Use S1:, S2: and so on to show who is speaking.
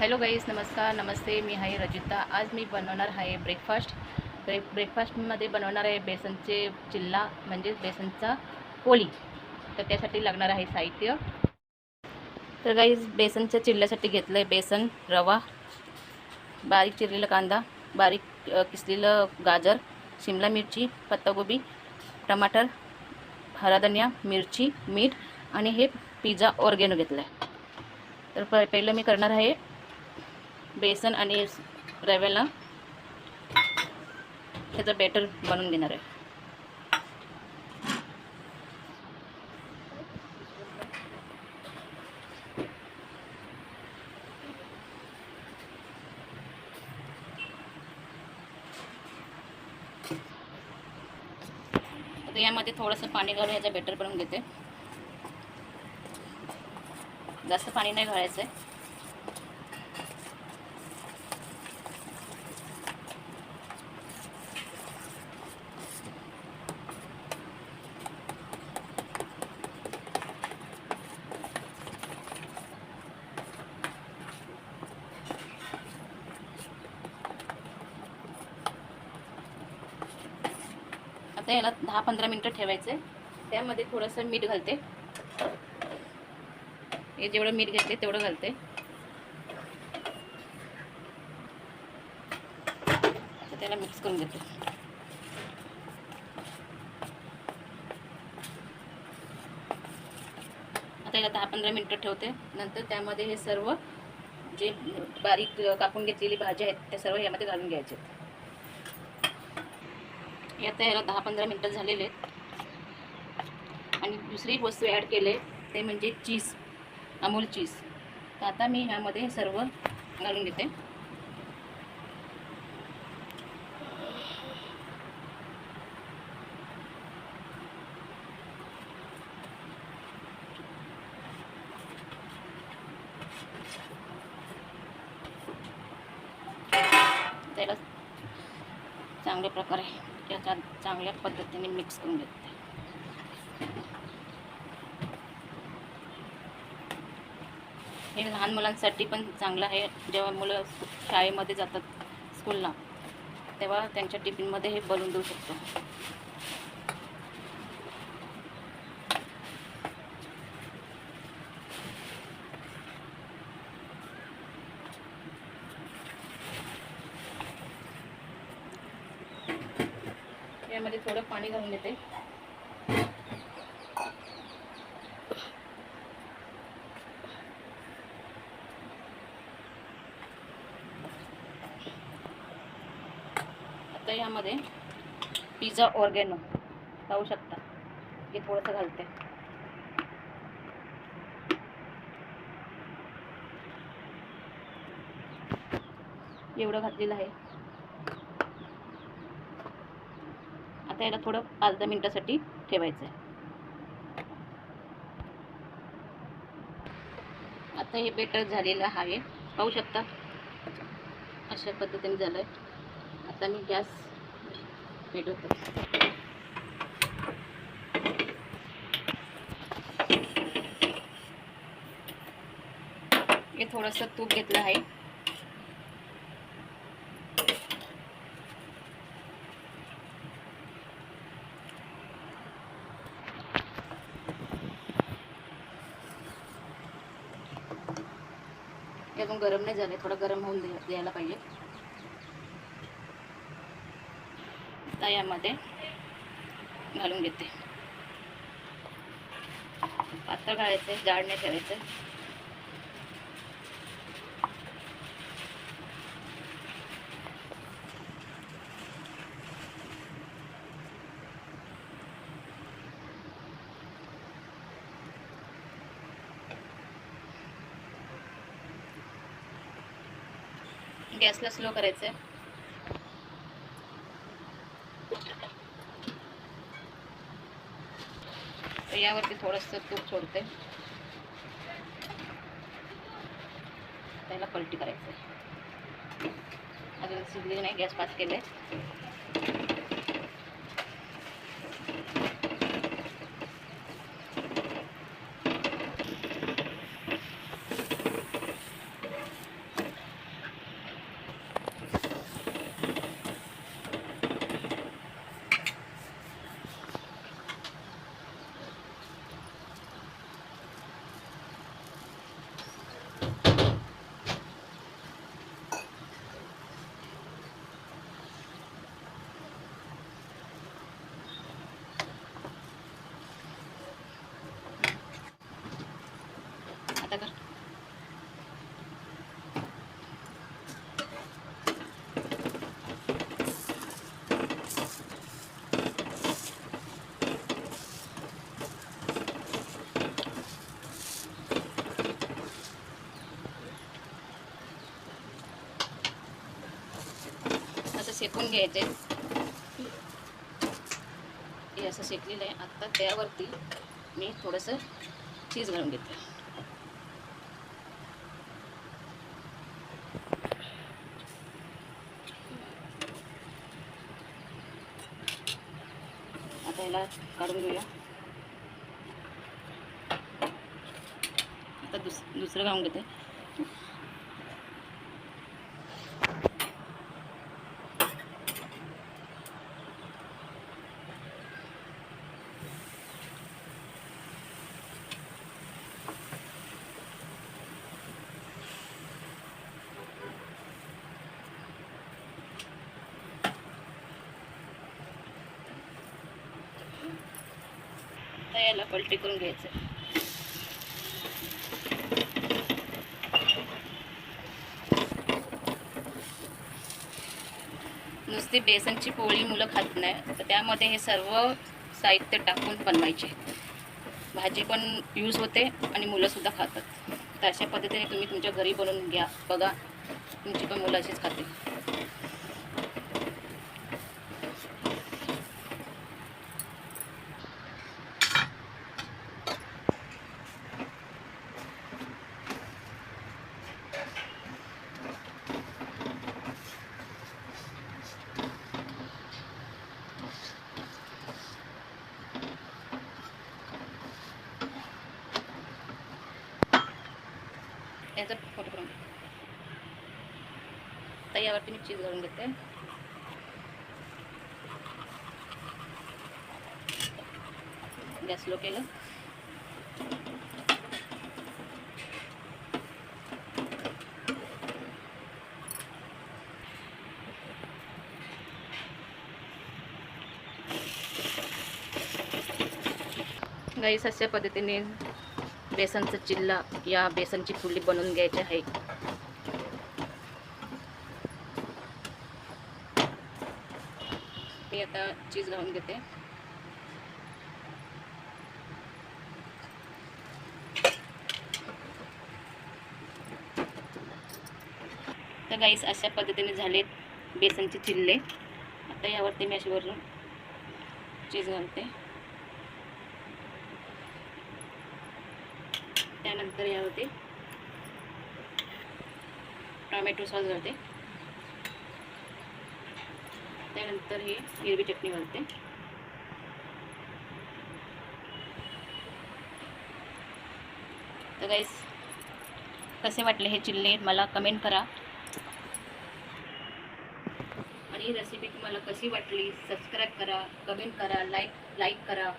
S1: Hello guys नमस्कार नमस्ते मी आहे रजिता. आज मी बनवणार आहे ब्रेकफास्ट ब्रेक ब्रेकफास्टमध्ये बनवणार आहे बेसनचे चिल्ला म्हणजेच बेसनचा पोळी. तर त्यासाठी लागणार आहे साहित्य. तर गाईज बेसनच्या चिल्ल्यासाठी घेतलं आहे बेसन रवा बारीक चिरलेला कांदा बारीक किसलेलं गाजर शिमला मिरची पत्तागोबी टमाटर हरा धनिया मिरची मीठ आणि हे पिझ्झा ऑर्गेनो घेतलं आहे तर प पहिलं मी करणार आहे बेसन आणि रव्याला ह्याचं बॅटर बनवून घेणार आहे. आता यामध्ये थोडंसं पाणी घालून याचं बॅटर बनवून घेते. जास्त पाणी नाही घालायचं आहे आता याला दहा पंधरा मिनटं ठेवायचं आहे त्यामध्ये थोडंसं मीठ घालते. हे जेवढं मीठ घेतले तेवढं घालते. त्याला मिक्स करून घेते. आता याला दहा पंधरा मिनटं ठेवते. नंतर त्यामध्ये हे सर्व जे बारीक कापून घेतलेली भाज्या आहेत त्या सर्व यामध्ये घालून घ्यायचे. आता याला दहा पंधरा मिनटं झालेले आहेत. आणि दुसरी वस्तू ॲड केले ते म्हणजे चीज अमूल चीज तर आता मी ह्यामध्ये सर्व घालून घेते. त्याला चांगल्या प्रकारे त्याच्या चांगल्या पद्धतीने मिक्स करून घेते. हे लहान मुलांसाठी पण चांगलं आहे. जेव्हा मुलं शाळेमध्ये जातात स्कूलला तेव्हा त्यांच्या टिफिनमध्ये हे बनवून देऊ शकतो. यामध्ये थोडं पाणी घालून देते आता यामध्ये पिझ्झा ऑर्गॅनो पाहू शकता. हे थोडंसं घालते. एवढं घातलेलं आहे. आता याला थोडं पाच दहा मिनटासाठी ठेवायचं आहे. आता हे बेटर झालेलं आहे. पाहू शकता? अशा पद्धतीने झालं आहे आता मी गॅस पेटवतो. हे थोडंसं तूप घेतलं आहे. हे अजून गरम नाही झाले थोडं गरम होऊन द्यायला पाहिजे. आता यामध्ये घालून घेते. पातळ घालायचं जाड नाही ठेवायचं गॅसला स्लो करायचं आहे तर यावरती थोडंसं तूप सोडते. त्याला पलटी करायचं आहे अजून शिजलेली नाही गॅस पास केले शेकून घ्यायचे. हे असं शेकलेलं आहे. आत्ता त्यावरती मी थोडंसं चीज घालून घेते. आता याला काढून घेऊया. आता दुस दुसरं घालून घेते. आता याला पलटी करून घ्यायचं नुसती बेसनची पोळी मुलं खात नाही. तर त्यामध्ये हे सर्व साहित्य टाकून बनवायचे. भाजी पण यूज होते आणि मुलंसुद्धा खातात. तर अशा पद्धतीने तुम्ही तुमच्या घरी बनवून घ्या. बघा तुमची पण मुलं अशीच खाते याचा फोटो करून आता यावरती मी चीज घालून घेते. गॅस लो केलं. गाईस अशा पद्धतीने बेसनचा चिल्ला या बेसनची फुली बनवून घ्यायची आहे. मी आता चीज घालून घेते. तर गाईस अशा पद्धतीने झालेत बेसनचे चिल्ले. आता यावरती मी अशी वरून चीज घालते. त्यानंतर यावरती टॉमॅटो सॉस घालते. त्यानंतर हे हिरवी चटणी घालते तर गाईस कसे वाटले हे चिल्ले? मला कमेंट करा. आणि ही रेसिपी तुम्हाला कशी वाटली? सबस्क्राईब करा कमेंट करा लाईक लाईक करा.